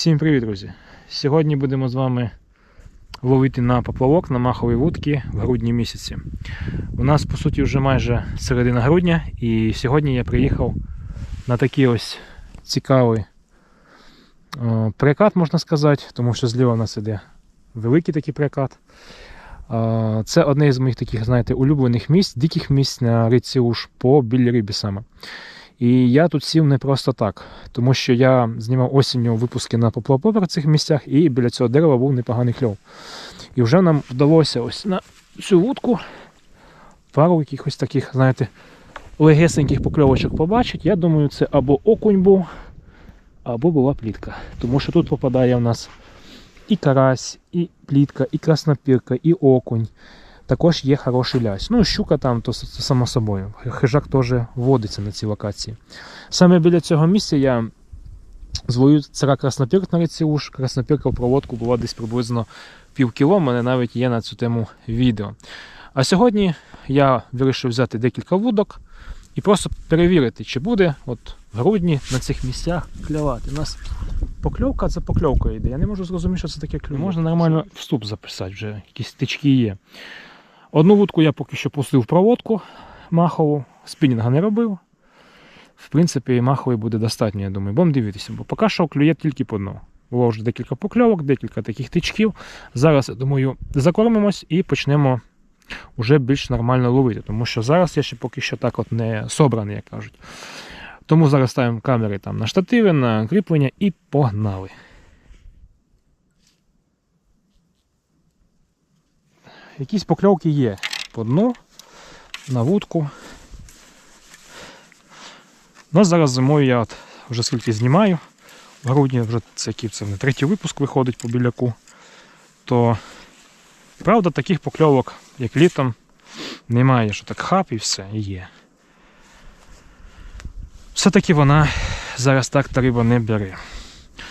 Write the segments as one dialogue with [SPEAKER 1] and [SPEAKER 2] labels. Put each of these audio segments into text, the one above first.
[SPEAKER 1] Всім привіт, друзі! Сьогодні будемо з вами ловити на поплавок на махові вудки в грудні місяці. У нас, по суті, вже майже середина грудня, і сьогодні я приїхав на такий ось цікавий е, прикат, можна сказати, тому що зліва у нас іде великий такий прикат. Е, Це одне з моїх таких, знаєте, улюблених місць, диких місць на річці Уж по білій рибі саме. І я тут сів не просто так, тому що я знімав осінню випуски на поплавок в цих місцях, і біля цього дерева був непоганий кльов. І вже нам вдалося ось на цю вудку пару якихось таких, знаєте, легесеньких покльовочок побачити. Я думаю, це або окунь був, або була плітка. Тому що тут попадає в нас і карась, і плітка, і краснопірка, і окунь. Також є хороший лясь. Ну, щука там, то, само собою. Хижак теж водиться на цій локації. Саме біля цього місця я зловив цара краснопірк на ріці Уж. Краснопірка в проводку була десь приблизно пів кіло. У мене навіть є на цю тему відео. А сьогодні я вирішив взяти декілька вудок і просто перевірити, чи буде от в грудні на цих місцях клювати. У нас покльовка це покльовка йде. Я не можу зрозуміти, що це таке клювання. Можна нормально вступ записати, вже якісь тички є. Одну вудку я поки що пустив проводку махову, спінінга не робив. В принципі, маховий буде достатньо, я думаю. Будемо дивитися, бо поки що клює тільки по дну. Було вже декілька покльовок, декілька таких тичків. Зараз, я думаю, закормимось і почнемо вже більш нормально ловити. Тому що зараз я ще поки що так от не собраний, як кажуть. Тому зараз ставимо камери там на штативи, на кріплення і погнали. Якісь покльовки є по дну, на вудку. Ну, зараз зимою я от вже скільки знімаю. В грудні вже це це вже третій випуск виходить по біляку. То правда таких покльовок, як літом, немає, що так хап і все, і є. Все-таки вона зараз так та риба не бере.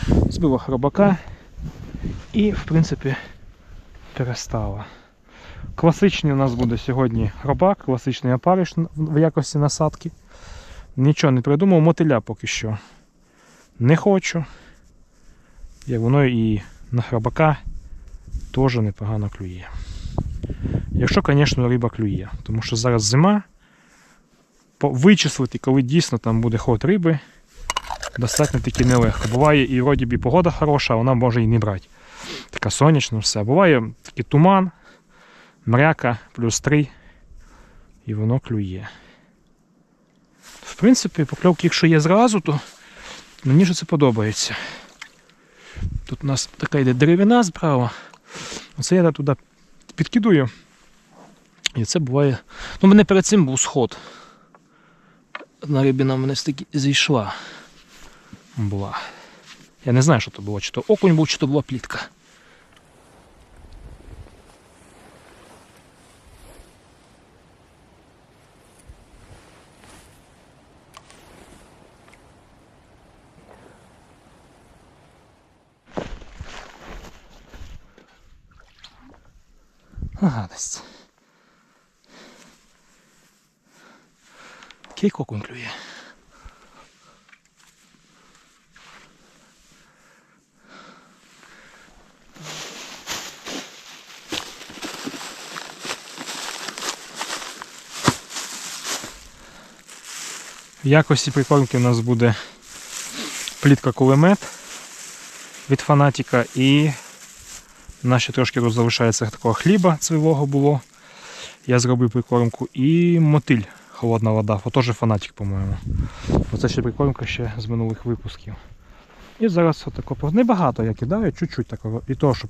[SPEAKER 1] Збила хробака і, в принципі, перестала. Класичний у нас буде сьогодні хробак, класичний опариш в якості насадки. Нічого не придумав, мотиля поки що не хочу. Як воно і на хробака теж непогано клює. Якщо, звісно, риба клює. Тому що зараз зима. Вичислити, коли дійсно там буде ход риби, достатньо таки нелегко. Буває і вроді погода хороша, а вона може і не брати. Така сонячна все. Буває такий туман, мряка плюс 3, і воно клює. В принципі, покльовки, якщо є зразу, то мені ж це подобається. Тут у нас така йде деревина справа. Оце я туди підкидую. І це буває. Ну, мене перед цим був сход. Одна рибина в мене таки зійшла. Була. Я не знаю, що то було, чи то окунь був, чи то була плітка. Гадость. Кейк окунь клює. В якості прикормки у нас буде плітка кулемет від фанатіка і нас ще трошки тут залишається такого хліба цвілого було. Я зробив прикормку і мотиль холодна вода. О, теж фанатик, по-моєму. Оце ще прикормка ще з минулих випусків. І зараз отако небагато я кидаю, чуть-чуть такого. І то, щоб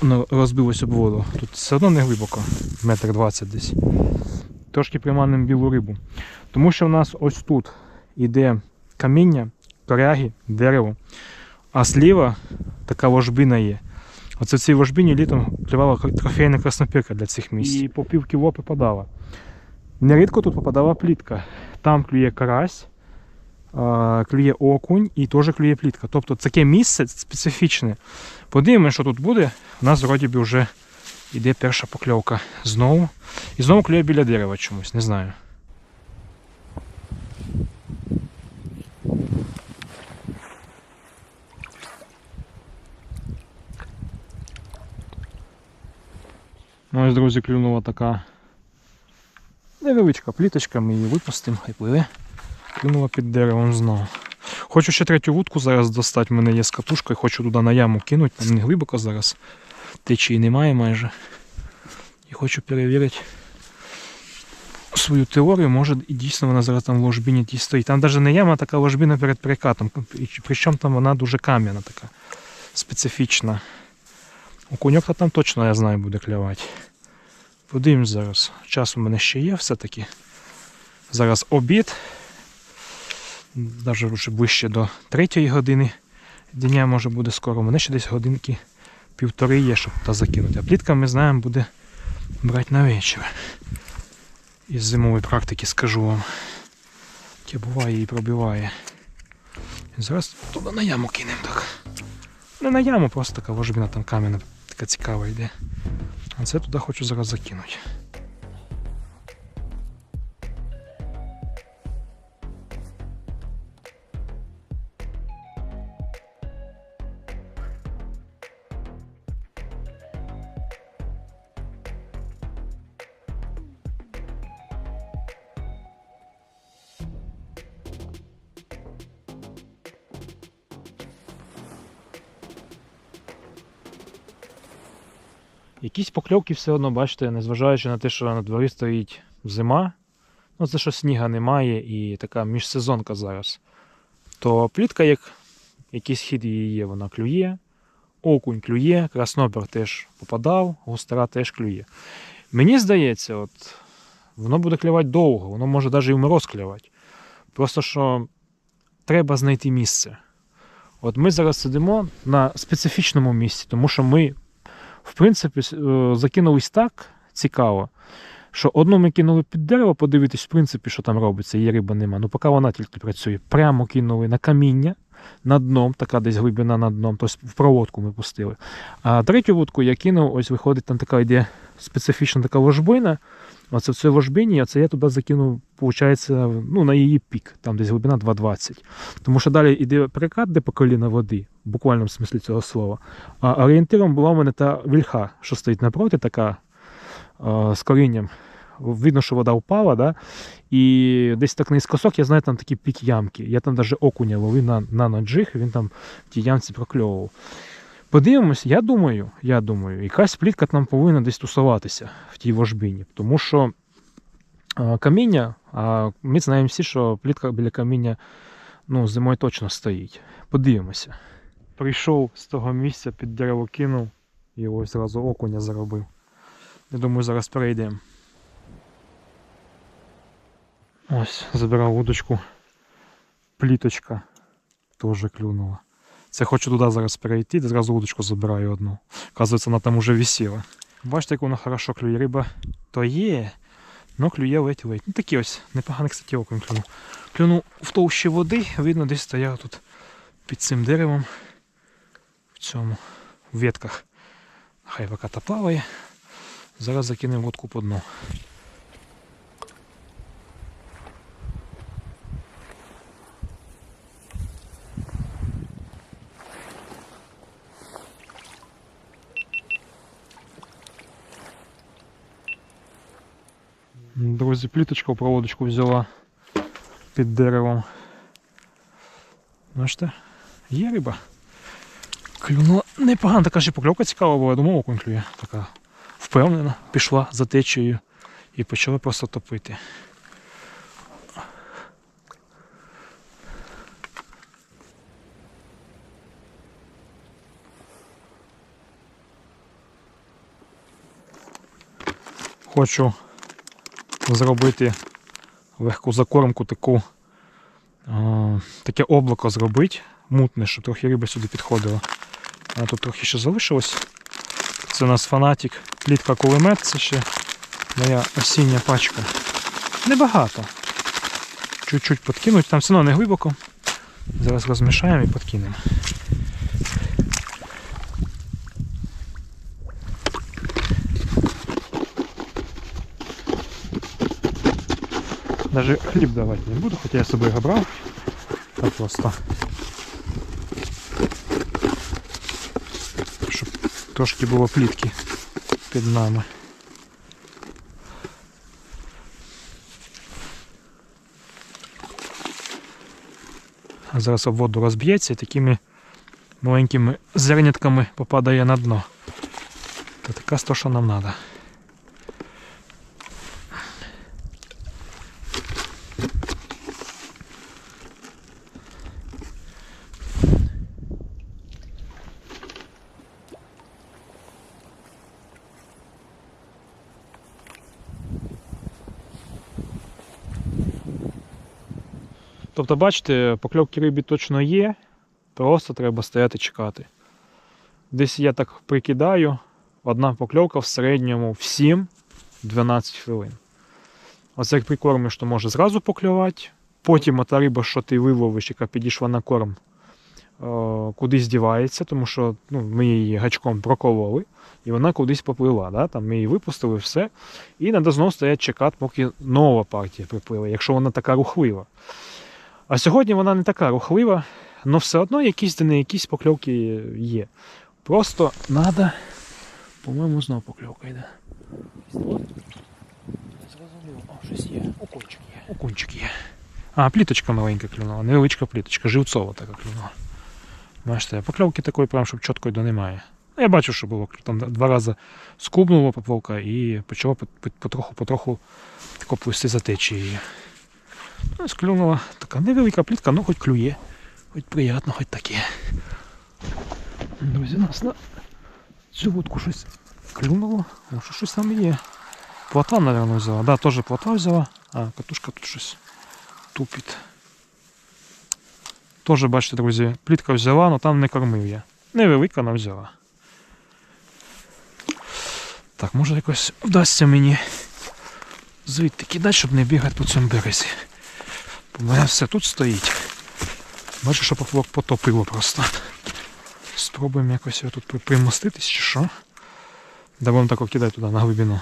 [SPEAKER 1] воно розбилось об воду. Тут все одно не глибоко, метр двадцять десь. Трошки приманимо білу рибу. Тому що в нас ось тут іде каміння, коряги, дерево, а зліва така ложбина є. Оце в цій ложбині літом клювала трофейна краснопірка для цих місць. І по пів кіло попадала. Нерідко тут попадала плітка. Там клює карась, клює окунь і теж клює плітка. Тобто таке місце специфічне. Подивимося, що тут буде. У нас вроді би вже йде перша покльовка знову. І знову клює біля дерева чомусь, не знаю. Ось, друзі, клюнула така невеличка пліточка, ми її випустимо, хай пливе. Клюнула під деревом знову. Хочу ще третю вудку зараз достати, в мене є з катушкою, хочу туди на яму кинути, там не глибоко зараз. Течії немає майже. І хочу перевірити свою теорію, може і дійсно вона зараз там в ложбині ті стоїть. Там навіть не яма, а така ложбина перед перекатом. Причому там вона дуже кам'яна така, специфічна. Окуньок там точно, я знаю, буде клювати. Подивимось зараз. Час у мене ще є все-таки. Зараз обід. Навіть вже ближче до третьої години дня може буде скоро. У мене ще десь годинки півтори є, щоб та закинути. А плітка ми знаємо буде брати на вечір. Із зимової практики скажу вам. Яке буває і пробиває. І зараз туди на яму кинемо так. Не на яму, просто така ложбина там кам'яна, така цікава йде. А це туди хочу зараз закинути. Якісь покльовки все одно, бачите, незважаючи на те, що на дворі стоїть зима, ну це що сніга немає і така міжсезонка зараз, то плітка, як якийсь хід її є, вона клює, окунь клює, краснопер теж попадав, густера теж клює. Мені здається, от, воно буде клювати довго, воно може навіть і в мороз клювати. Просто що треба знайти місце. От ми зараз сидимо на специфічному місці, тому що ми в принципі, е, закинулись так цікаво, що одну ми кинули під дерево, подивитись, в принципі, що там робиться, є риба нема. Ну, поки вона тільки працює. Прямо кинули на каміння над дном, така десь глибина над дном, тобто в проводку ми пустили. А третю вудку я кинув, ось виходить, там така йде специфічна така ложбина. Оце в цій ложбині, оце я туди закинув, виходить, ну, на її пік, там десь глибина 2,20. Тому що далі йде перекат, де по коліна води, в буквальному смислі цього слова. А орієнтиром була в мене та вільха, що стоїть напроти, така з корінням. Видно, що вода впала, да? і десь так наискосок, я знаю, там такі пік ямки. Я там навіть окуня ловив на, на наджиг, він там в тій ямці прокльовував. Подивимось, я думаю, я думаю, якась плітка там повинна десь тусуватися в тій вожбині, тому що каміння, а ми знаємо всі, що плітка біля каміння ну, зимою точно стоїть. Подивимося. Прийшов з того місця, під дерево кинув і ось зразу окуня заробив. Я думаю, зараз перейдемо. Ось, забирав вудочку. Пліточка теж клюнула. Це хочу туди зараз перейти, зразу вудочку забираю одну. Оказується, вона там уже висіла. Бачите, як воно хорошо клює. Риба то є, але клює ледь-ледь. Ну такі ось непоганий, кстати, окунь клюнув. Клюнув в товщі води, видно, десь стояв тут під цим деревом. В цьому в ветках. Хай поки та плаває. Зараз закинемо водку по дну. Друзі, пліточка в проводочку взяла під деревом. Бачите, є риба. Клюнула непогано, така ще покльовка цікава була, я думав, окунь клює. Така впевнена, пішла за течією і почала просто топити. Хочу зробити легку закормку таку, таке облако зробити, мутне, щоб трохи риби сюди підходило. А тут трохи ще залишилось. Це у нас фанатик. Плітка кулемет, це ще моя осіння пачка. Небагато. Чуть-чуть подкинуть, там все одно не глибоко. Зараз розмішаємо і подкинемо. Даже хлеб давать не буду, хотя я с собой его брал. А просто. Щоб трошки було плитки під нами. А зараз об воду розб'ється і такими маленькими зернятками попадає на дно. Це така з що нам треба. Тобто, бачите, покльовки рибі точно є, просто треба стояти чекати. Десь я так прикидаю, одна покльовка в середньому в 7-12 хвилин. Ось як прикормиш, то може зразу поклювати. Потім та риба, що ти виловиш, яка підійшла на корм, е, кудись дівається, тому що ну, ми її гачком прокололи, і вона кудись поплила. Да? Там ми її випустили, все. І треба знову стояти чекати, поки нова партія припливе, якщо вона така рухлива. А сьогодні вона не така рухлива, але все одно якісь де не якісь покльовки є. Просто треба. По-моєму, знову покльовка йде. Зрозуміло, о, щось є. Окунчик є. Окунчик є. А, пліточка маленька клюнула, невеличка пліточка, живцова така клюнула. Бачите, покльовки такої, прям, щоб чітко до немає. Ну, Я бачу, що було там два рази скубнула поплавка і почала потроху-потроху плисти за течією. Ну, склюнула така невелика плітка, ну хоч клює. Хоч приємно, хоч таке. Друзі, нас на цю вудку щось клюнуло. Може щось там є. Плота, мабуть, взяла. Да, теж плота взяла. А, катушка тут щось тупить. Теж, бачите, друзі, плітка взяла, але там не кормив я. Невелика вона взяла. Так, може якось вдасться мені звідти кидати, щоб не бігати по цьому березі. У мене все тут стоїть. Бачу, що поплок потопило просто. Спробуємо якось його тут примоститись чи що. Да будемо так кидати туди на глибину.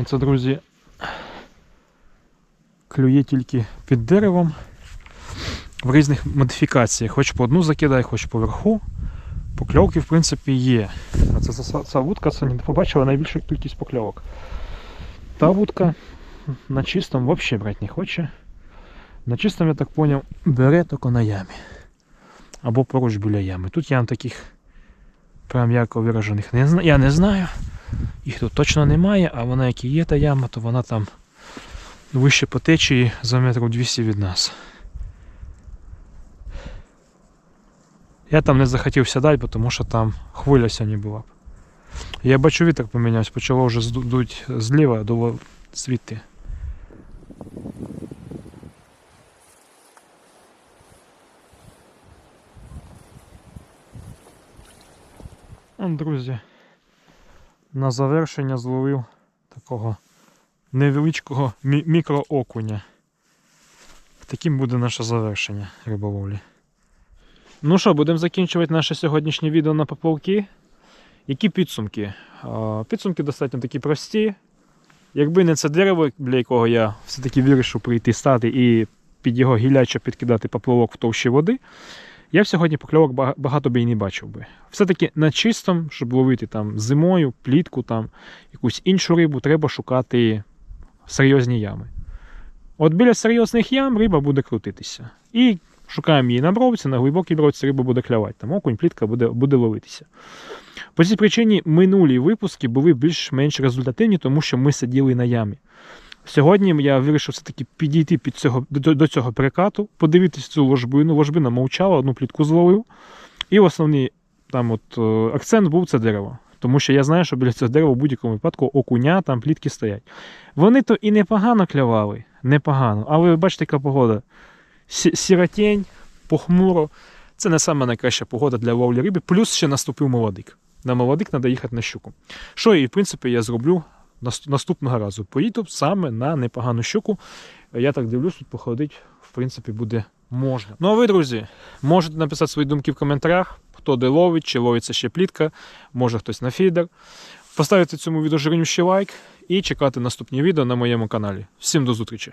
[SPEAKER 1] Оце, друзі, клює тільки під деревом в різних модифікаціях. Хоч по одну закидає, хоч поверху. Покльовки, в принципі, є. А це ця, вудка сьогодні побачила найбільшу кількість покльовок. Та вудка на чистому взагалі брати не хоче. На чистому, я так зрозумів, бере тільки на ямі. Або поруч біля ями. Тут ям таких прям ярко виражених не я не знаю. Їх тут точно немає, а вона як і є та яма, то вона там вище по течії за метрів 200 від нас. Я там не захотів сідати, тому що там хвиля сьогодні була. Я бачу вітер помінявся, почало вже зду- дуть зліва до звідти. Друзі, на завершення зловив такого невеличкого мі- мікроокуня. Таким буде наше завершення риболовлі. Ну що, будемо закінчувати наше сьогоднішнє відео на поплавки. Які підсумки? Підсумки достатньо такі прості. Якби не це дерево, біля якого я все-таки вирішив прийти стати і під його гілячо підкидати поплавок в товщі води, я б сьогодні покльовок багато би і не бачив би. Все-таки на чистом, щоб ловити там зимою, плітку, там, якусь іншу рибу, треба шукати серйозні ями. От біля серйозних ям риба буде крутитися. І шукаємо її на бровці, на глибокій бровці риба буде клявати. Там окунь, плітка буде, буде ловитися. По цій причині минулі випуски були більш-менш результативні, тому що ми сиділи на ямі. Сьогодні я вирішив все-таки підійти під цього, до, до цього перекату, подивитись цю ложбину. Ложбина мовчала, одну плітку зловив. І основний там от, е, акцент був це дерево. Тому що я знаю, що біля цього дерева в будь-якому випадку окуня там плітки стоять. Вони то і непогано клявали, непогано. Але ви бачите, яка погода. Сі- Сіротень, похмуро. Це не саме найкраща погода для ловлі риби. Плюс ще наступив молодик. На молодик треба їхати на щуку. Що і в принципі я зроблю наступного разу. Поїду саме на непогану щуку. Я так дивлюсь, тут походить, в принципі, буде можна. Ну а ви, друзі, можете написати свої думки в коментарях, хто де ловить, чи ловиться ще плітка, може хтось на фідер. Поставити цьому відео жирнющий лайк і чекати наступні відео на моєму каналі. Всім до зустрічі!